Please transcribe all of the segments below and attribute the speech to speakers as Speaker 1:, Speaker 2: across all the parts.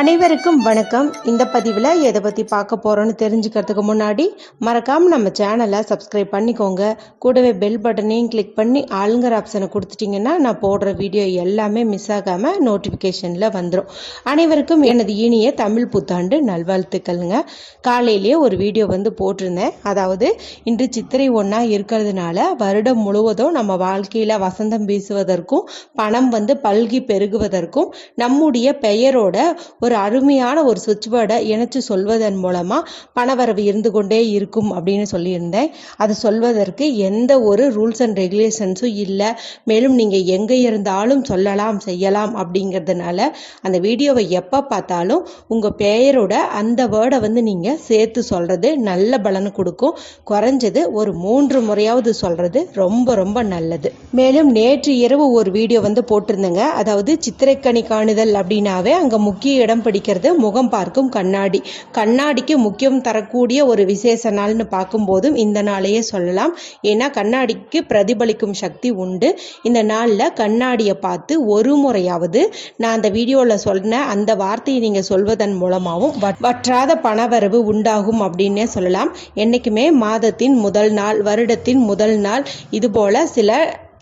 Speaker 1: அனைவருக்கும் வணக்கம். இந்த பதிவில் எதை பற்றி பார்க்க போகிறோன்னு தெரிஞ்சுக்கிறதுக்கு முன்னாடி மறக்காமல் நம்ம சேனலை சப்ஸ்கிரைப் பண்ணிக்கோங்க. கூடவே பெல் பட்டனையும் கிளிக் பண்ணி ஆளுங்கிற ஆப்ஷனை கொடுத்துட்டிங்கன்னா நான் போடுற வீடியோ எல்லாமே மிஸ் ஆகாமல் நோட்டிஃபிகேஷனில் வந்துடும் அனைவருக்கும் எனது இனிய தமிழ் புத்தாண்டு நல்வாழ்த்துக்கள்ங்க. காலையிலேயே ஒரு வீடியோ வந்து போட்டிருந்தேன். அதாவது இன்று சித்திரை ஒன்றா இருக்கிறதுனால வருடம் முழுவதும் நம்ம வாழ்க்கையில் வசந்தம் வீசுவதற்கும் பணம் வந்து பல்கி பெருகுவதற்கும் நம்முடைய பெயரோட ஒரு அருமையான ஒரு சுவிட்ச் வேர்டை இணைச்சு சொல்வதன் மூலமாக பணவரவு இருந்து கொண்டே இருக்கும் அப்படின்னு சொல்லியிருந்தேன். அது சொல்வதற்கு எந்த ஒரு ரூல்ஸ் அண்ட் ரெகுலேஷன்ஸும் இல்லை. மேலும் நீங்கள் எங்கே இருந்தாலும் சொல்லலாம் செய்யலாம் அப்படிங்கிறதுனால அந்த வீடியோவை எப்போ பார்த்தாலும் உங்கள் பெயரோட அந்த வேர்டை வந்து நீங்கள் சேர்த்து சொல்கிறது நல்ல பலன் கொடுக்கும். குறைஞ்சது ஒரு மூன்று முறையாவது சொல்கிறது ரொம்ப ரொம்ப நல்லது. மேலும் நேற்று இரவு ஒரு வீடியோ வந்து போட்டிருந்தேங்க. அதாவது சித்திரைக்கணி காணுதல் அப்படின்னாவே அங்கே முக்கிய இடம் பிடிக்கிறது முகம் பார்க்கும் கண்ணாடி. கண்ணாடிக்கு முக்கியம் தரக்கூடிய ஒரு விசேஷ நாள்னு பார்க்கும்போதும் இந்த நாளையே சொல்லலாம். ஏன்னா கண்ணாடிக்கு பிரதிபலிக்கும் சக்தி உண்டு. இந்த நாளில் கண்ணாடியை பார்த்து ஒரு முறையாவது நான் அந்த வீடியோவில் சொன்ன அந்த வார்த்தையை நீங்கள் சொல்வதன் மூலமாகவும் வற்றாத பணவரவு உண்டாகும் அப்படின்னே சொல்லலாம். என்றைக்குமே மாதத்தின் முதல் நாள் வருடத்தின் முதல் நாள் இதுபோல் சில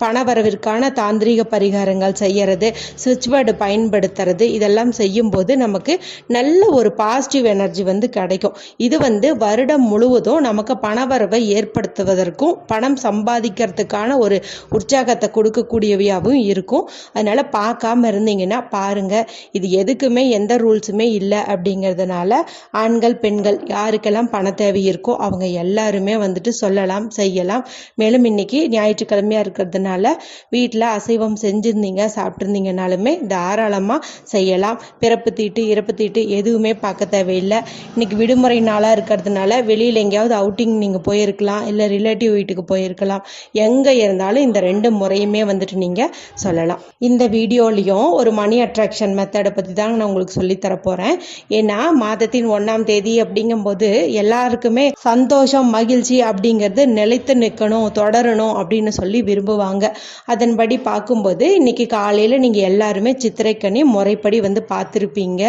Speaker 1: பணவரவிற்கான தாந்திரிக பரிகாரங்கள் செய்யறது சுவிட்ச் பேர்டு பயன்படுத்துறது இதெல்லாம் செய்யும்போது நமக்கு நல்ல ஒரு பாசிட்டிவ் எனர்ஜி வந்து கிடைக்கும். இது வந்து வருடம் முழுவதும் நமக்கு பணவரவை ஏற்படுத்துவதற்கும் பணம் சம்பாதிக்கிறதுக்கான ஒரு உற்சாகத்தை கொடுக்கக்கூடியவையாகவும் இருக்கும். அதனால் பார்க்காம இருந்தீங்கன்னா பாருங்கள் இது எதுக்குமே எந்த ரூல்ஸுமே இல்லை அப்படிங்கிறதுனால ஆண்கள் பெண்கள் யாருக்கெல்லாம் பண தேவை இருக்கோ அவங்க எல்லாருமே வந்துட்டு சொல்லலாம் செய்யலாம். மேலும் இன்னைக்கு ஞாயிற்றுக்கிழமையாக இருக்கிறதுனால வீட்டில் அசைவம் செஞ்சுருந்தீங்க சாப்பிட்ருந்தீங்கனாலுமே தாராளமாக செய்யலாம். பிறப்பு தீட்டு இறப்பு தீட்டு எதுவுமே பார்க்க தேவையில்லை. இன்றைக்கி விடுமுறை நாளாக இருக்கிறதுனால வெளியில் எங்கேயாவது அவுட்டிங் நீங்கள் போயிருக்கலாம் இல்லை ரிலேட்டிவ் வீட்டுக்கு போயிருக்கலாம். எங்கே இருந்தாலும் இந்த ரெண்டு முறையுமே வந்துட்டு நீங்கள் சொல்லலாம். இந்த வீடியோலையும் ஒரு மணி அட்ராக்ஷன் மெத்தடை பற்றி தான் நான் உங்களுக்கு சொல்லித் போகிறேன் ஏன்னா மாதத்தின் ஒன்றாம் தேதி அப்படிங்கும்போது எல்லாருக்குமே சந்தோஷம் மகிழ்ச்சி அப்படிங்கிறது நிலைத்து நிற்கணும் தொடரணும் அப்படின்னு சொல்லி விரும்புவாங்க. அதன்படி பார்க்கும்போது இன்னைக்கு காலையில் நீங்கள் எல்லாருமே சித்திரைக்கனி முறைப்படி வந்து பார்த்துருப்பீங்க.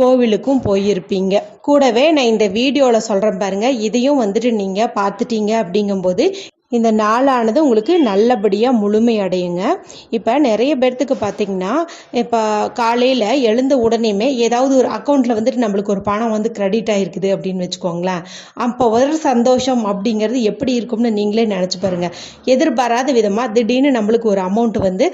Speaker 1: கோவிலுக்கும் போயிருப்பீங்க. கூடவே நான் இந்த வீடியோவில் சொல்கிறேன் பாருங்க. இதையும் வந்துட்டு நீங்கள் பார்த்துட்டீங்க அப்படிங்கும்போது இந்த நாளானது உங்களுக்கு நல்லபடியாக முழுமையடையுங்க இப்போ நிறைய பேர்த்துக்கு பார்த்தீங்கன்னா இப்போ காலையில் எழுந்த உடனேயுமே ஏதாவது ஒரு அக்கௌண்ட்டில் வந்துட்டு நம்மளுக்கு ஒரு பணம் வந்து கிரெடிட் ஆகிருக்குது அப்படின்னு வச்சுக்கோங்களேன். அப்போ ஒரு சந்தோஷம் அப்படிங்கிறது எப்படி இருக்கும்னு நீங்களே நினச்சி பாருங்கள் எதிர்பாராத விதமாக திடீர்னு நம்மளுக்கு ஒரு அமௌண்ட் வந்து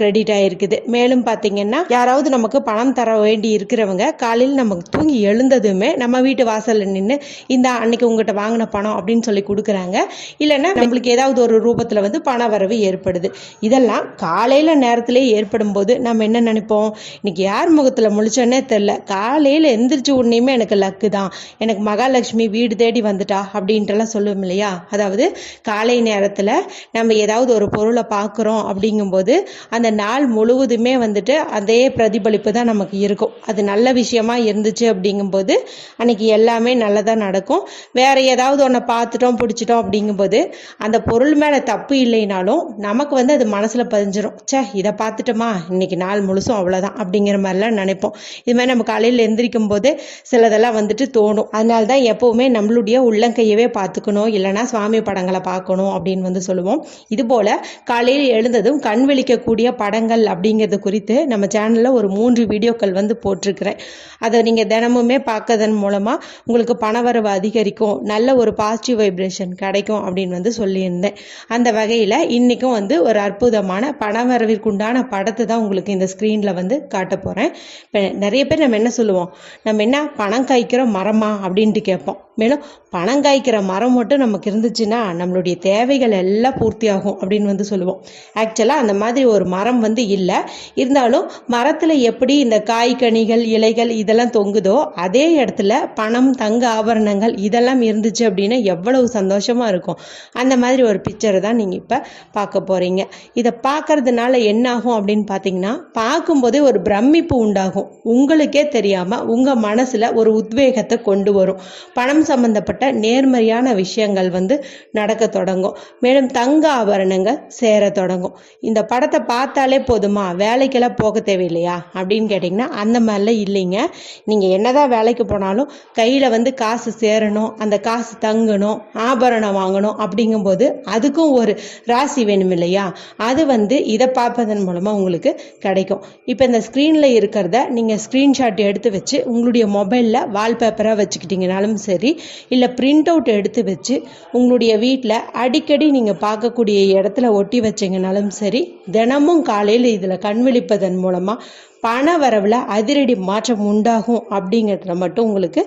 Speaker 1: கிரெடிட் ஆகிருக்குது மேலும் பார்த்தீங்கன்னா யாராவது நமக்கு பணம் தர வேண்டி இருக்கிறவங்க காலையில் நமக்கு தூங்கி எழுந்ததுமே நம்ம வீட்டு வாசலில் நின்று இந்த அன்னைக்கு உங்ககிட்ட வாங்கின பணம் அப்படின்னு சொல்லி கொடுக்குறாங்க. இல்லைன்னா நம்மளுக்கு ஏதாவது ஒரு ரூபத்தில் வந்து பண வரவு ஏற்படுது. இதெல்லாம் காலையில் நேரத்திலே ஏற்படும் போது நம்ம என்ன நினைப்போம்? இன்னைக்கு யார் முகத்தில் முழிச்சோன்னே தெரில காலையில் எந்திரிச்சு உடனேயுமே எனக்கு லக்கு தான். எனக்கு மகாலட்சுமி வீடு தேடி வந்துட்டா அப்படின்ட்டுலாம் சொல்லுவோம் இல்லையா? அதாவது காலை நேரத்தில் நம்ம ஏதாவது ஒரு பொருளை பார்க்குறோம் அப்படிங்கும்போது அந்த நாள் முழுவதுமே வந்துட்டு அதே பிரதிபலிப்பு தான் நமக்கு இருக்கும். அது நல்ல விஷயமா இருந்துச்சு அப்படிங்கும்போது அன்னைக்கு எல்லாமே நல்லதாக நடக்கும். வேற ஏதாவது ஒன்றை பார்த்துட்டோம் பிடிச்சிட்டோம் அப்படிங்கும்போது அந்த பொருள் மேலே தப்பு இல்லைனாலும் நமக்கு வந்து அது மனசில் பதிஞ்சிரும். ச்சே இதை பார்த்துட்டோமா? இன்னைக்கு நாள் முழுசும் அவ்வளோதான் அப்படிங்கிற மாதிரிலாம் நினைப்போம். இது மாதிரி நம்ம காலையில் எந்திரிக்கும் போது சிலதெல்லாம் வந்துட்டு தோணும். அதனால தான் எப்போவுமே நம்மளுடைய உள்ளங்கையவே பார்த்துக்கணும். இல்லைன்னா சுவாமி படங்களை பார்க்கணும் அப்படின்னு வந்து சொல்லுவோம். இதுபோல் காலையில் எழுந்ததும் கண் விழிக்கக்கூடிய படங்கள் அப்படிங்கிறது குறித்து நம்ம சேனலில் ஒரு மூன்று வீடியோக்கள் வந்து போட்டிருக்கிறேன். அதை நீங்கள் தினமுமே பார்க்கறதன் மூலமாக உங்களுக்கு பணவரவு அதிகரிக்கும். நல்ல ஒரு பாசிட்டிவ் வைப்ரேஷன் கிடைக்கும் அப்படின்னு வந்து சொல்லியிருந்தேன். அந்த வகையில் இன்றைக்கும் வந்து ஒரு அற்புதமான பணவரவிற்குண்டான படத்தை தான் உங்களுக்கு இந்த ஸ்க்ரீனில் வந்து காட்ட போகிறேன் இப்போ நிறைய பேர் நம்ம என்ன சொல்லுவோம்? நம்ம என்ன பணம் காய்க்கிற மரமா அப்படின்ட்டு கேட்போம். மேலும் பணம் காய்க்கிற மரம் மட்டும் நமக்கு இருந்துச்சுன்னா நம்மளுடைய தேவைகள் எல்லாம் பூர்த்தியாகும் அப்படின்னு வந்து சொல்லுவோம். ஆக்சுவலாக அந்த மாதிரி ஒரு மரம் வந்து இல்லை. இருந்தாலும் மரத்தில் எப்படி இந்த காய்கனிகள் இலைகள் இதெல்லாம் தொங்குதோ அதே இடத்துல பணம் தங்க ஆபரணங்கள் இதெல்லாம் இருந்துச்சு அப்படின்னா எவ்வளவு சந்தோஷமாக இருக்கும். அந்த மாதிரி ஒரு பிக்சரை தான் நீங்கள் இப்போ பார்க்க போகிறீங்க இதை பார்க்கறதுனால என்னாகும் அப்படின்னு பார்த்தீங்கன்னா பார்க்கும்போதே ஒரு பிரமிப்பு உண்டாகும். உங்களுக்கே தெரியாமல் உங்கள் மனசில் ஒரு உத்வேகத்தை கொண்டு வரும். பணம் சம்மந்தப்பட்ட நேர்மறையான விஷயங்கள் வந்து நடக்க தொடங்கும். மேலும் தங்க ஆபரணங்கள் சேர தொடங்கும். இந்த படத்தை பார்த்தாலே போதுமா? வேலைக்கெல்லாம் போக தேவையில்லையா? அப்படின்னு கேட்டிங்கன்னா அந்த மாதிரிலாம் இல்லைங்க. நீங்கள் என்னதான் வேலைக்கு போனாலும் கையில் வந்து காசு சேரணும் அந்த காசு தங்கணும் ஆபரணம் வாங்கணும் அப்படிங்கும்போது அதுக்கும் ஒரு ராசி வேணும் இல்லையா? அது வந்து இதை பார்ப்பதன் மூலமாக உங்களுக்கு கிடைக்கும். இப்போ இந்த ஸ்க்ரீனில் இருக்கிறத நீங்கள் ஸ்க்ரீன்ஷாட் எடுத்து வச்சு உங்களுடைய மொபைலில் வால்பேப்பராக வச்சுக்கிட்டிங்கனாலும் சரி இல்லை பிரிண்ட் அவுட் எடுத்து வச்சு உங்களுடைய வீட்டில் அடிக்கடி நீங்கள் பார்க்கக்கூடிய இடத்துல ஒட்டி வச்சிங்கனாலும் சரி தினமும் காலையில் இதில் கண் விழிப்பதன் மூலமாக பண வரவில் அதிரடி மாற்றம் உண்டாகும் அப்படிங்கிறதுல மட்டும் உங்களுக்கு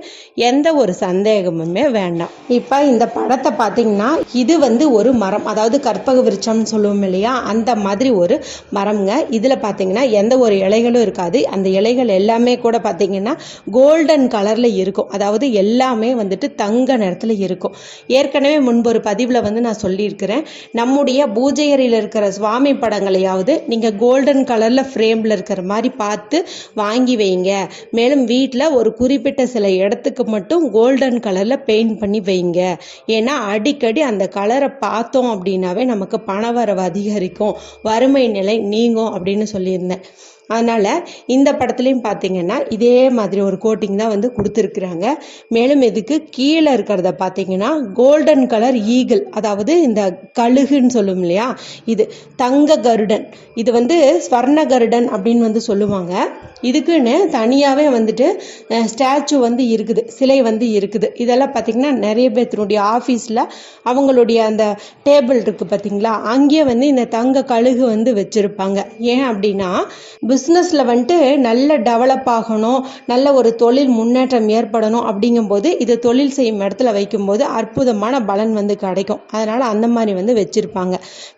Speaker 1: எந்த ஒரு சந்தேகமுமே வேண்டாம். இப்போ இந்த படத்தை பார்த்தீங்கன்னா இது வந்து ஒரு மரம். அதாவது கற்பக விருட்சம்னு சொல்லுவோம் இல்லையா? அந்த மாதிரி ஒரு மரம்ங்க. இதில் பார்த்தீங்கன்னா எந்த ஒரு இலைகளும் இருக்காது. அந்த இலைகள் எல்லாமே கூட பார்த்தீங்கன்னா கோல்டன் கலரில் இருக்கும். அதாவது எல்லாமே வந்துட்டு தங்க நிறத்தில் இருக்கும். ஏற்கனவே முன்பு ஒரு பதிவில் வந்து நான் சொல்லியிருக்கிறேன். நம்முடைய பூஜையறையில் இருக்கிற சுவாமி படங்களையாவது நீங்கள் கோல்டன் கலரில் ஃப்ரேமில் இருக்கிற மாதிரி பா பார்த்து வாங்கி வைங்க. மேலும் வீட்டில் ஒரு குறிப்பிட்ட சில இடத்துக்கு மட்டும் கோல்டன் கலரில் பெயிண்ட் பண்ணி வைங்க. ஏன்னா அடிக்கடி அந்த கலரை பார்த்தோம் அப்படின்னாவே நமக்கு பணவரவு அதிகரிக்கும். வறுமை நிலை நீங்கும் அப்படின்னு சொல்லியிருந்தேன். அதனால் இந்த படத்துலையும் பார்த்தீங்கன்னா இதே மாதிரி ஒரு கோட்டிங் தான் வந்து கொடுத்துருக்குறாங்க. மேலும் இதுக்கு கீழே இருக்கிறத பார்த்தீங்கன்னா கோல்டன் கலர் ஈகிள் அதாவது இந்த கழுகுன்னு சொல்லும் இல்லையா? இது தங்க கருடன். இது வந்து ஸ்வர்ண கருடன் அப்படின்னு வந்து சொல்லுவாங்க. இதுக்குன்னு தனியாகவே வந்துட்டு ஸ்டாச்சு வந்து இருக்குது சிலை வந்து இருக்குது. இதெல்லாம் பார்த்திங்கன்னா நிறைய பேர்த்தினுடைய ஆஃபீஸில் அவங்களுடைய அந்த டேபிள் இருக்குது பார்த்தீங்களா அங்கேயே வந்து இந்த தங்க கழுகு வந்து வச்சுருப்பாங்க. ஏன் அப்படின்னா பிஸ்னஸில் வந்துட்டு நல்ல டெவலப் ஆகணும் நல்ல ஒரு தொழில் முன்னேற்றம் ஏற்படணும் அப்படிங்கும்போது இது தொழில் செய்யும் இடத்துல வைக்கும்போது அற்புதமான பலன் வந்து கிடைக்கும். அதனால் அந்த மாதிரி வந்து வச்சுருப்பாங்க.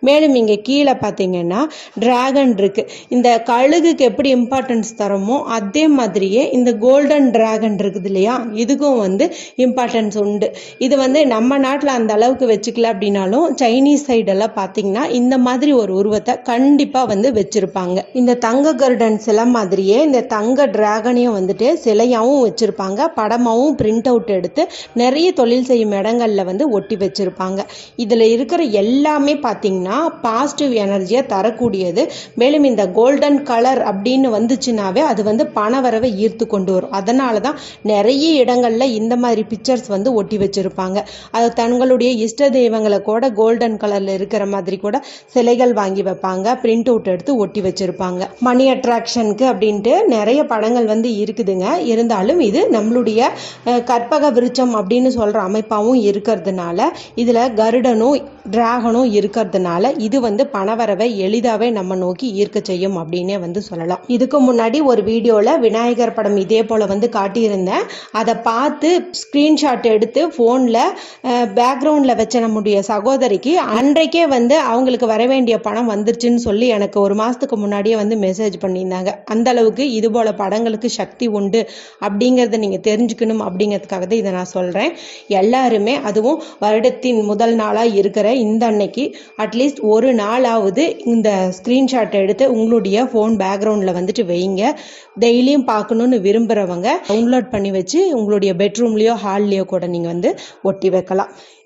Speaker 1: மேலும் இங்கே கீழே பார்த்தீங்கன்னா டிராகன் இருக்குது இந்த கழுகுக்கு எப்படி இம்பார்ட்டன்ஸ் தரமோ அதே மாதிரியே இந்த கோல்டன் டிராகன் இருக்குது இல்லையா இதுக்கும் வந்து இம்பார்ட்டன்ஸ் உண்டு. இது வந்து நம்ம நாட்டில் அந்த அளவுக்கு வச்சுக்கல அப்படின்னாலும் சைனீஸ் சைடெல்லாம் பார்த்தீங்கன்னா இந்த மாதிரி ஒரு உருவத்தை கண்டிப்பாக வந்து வச்சுருப்பாங்க. இந்த தங்க கருடன் சிலை மாதிரியே இந்த தங்க டிராகனையும் வந்துட்டு சிலையாகவும் வச்சுருப்பாங்க. படமாகவும் பிரிண்ட் அவுட் எடுத்து நிறைய தொழில் செய்யும் இடங்களில் வந்து ஒட்டி வச்சுருப்பாங்க. இதில் இருக்கிற எல்லாமே பார்த்தீங்கன்னா பாசிட்டிவ் எனர்ஜியை தரக்கூடியது. மேலும் இந்த கோல்டன் கலர் அப்படின்னு வந்துச்சுனாவே அது வந்து பணவரவை ஈர்த்து கொண்டு வரும். அதனால தான் நிறைய இடங்களில் இந்த மாதிரி பிக்சர்ஸ் வந்து ஒட்டி வச்சுருப்பாங்க. அது தங்களுடைய இஷ்ட தெய்வங்களை கூட கோல்டன் கலரில் இருக்கிற மாதிரி கூட சிலைகள் வாங்கி வைப்பாங்க. பிரிண்ட் அவுட் எடுத்து ஒட்டி வச்சுருப்பாங்க. மணி அட்ராக்ஷனுக்கு அப்படின்ட்டு நிறைய படங்கள் வந்து இருக்குதுங்க. இருந்தாலும் இது நம்மளுடைய கற்பக விருச்சம் அப்படின்னு சொல்கிற அமைப்பாகவும் இருக்கிறதுனால இதில் கருடனும் டிராகனும் இருக்கிறதுனால இது வந்து பணவரவை எளிதாகவே நம்ம நோக்கி ஈர்க்க செய்யும் அப்படின்னே வந்து சொல்லலாம். இதுக்கு முன்னாடி ஒரு வீடியோவில் விநாயகர் படம் இதே போல் வந்து காட்டியிருந்தேன். அதை பார்த்து ஸ்க்ரீன்ஷாட் எடுத்து ஃபோனில் பேக்ரவுண்டில் வச்ச நம்முடைய சகோதரிக்கு அன்றைக்கே வந்து அவங்களுக்கு வர வேண்டிய பணம் வந்துருச்சுன்னு சொல்லி எனக்கு ஒரு மாதத்துக்கு முன்னாடியே வந்து மெசேஜ் பண்ணியிருந்தாங்க. அந்த அளவுக்கு இது போல் படங்களுக்கு சக்தி உண்டு அப்படிங்கிறத நீங்கள் தெரிஞ்சுக்கணும் அப்படிங்கிறதுக்காக தான் இதை நான் சொல்கிறேன் எல்லாருமே அதுவும் வருடத்தின் முதல் நாளாக இருக்கிற இந்த அன்னைக்கு அட்லீஸ்ட் ஒரு நாளாவது இந்த ஸ்க்ரீன்ஷாட் எடுத்து உங்களுடைய ஃபோன் பேக்ரவுண்டில் வந்துட்டு வைங்க. டெய்லியும் பார்க்கணுன்னு விரும்புகிறவங்க டவுன்லோட் பண்ணி வச்சு உங்களுடைய பெட்ரூம்லேயோ ஹால்லேயோ கூட நீங்கள் வந்து ஒட்டி வைக்கலாம்.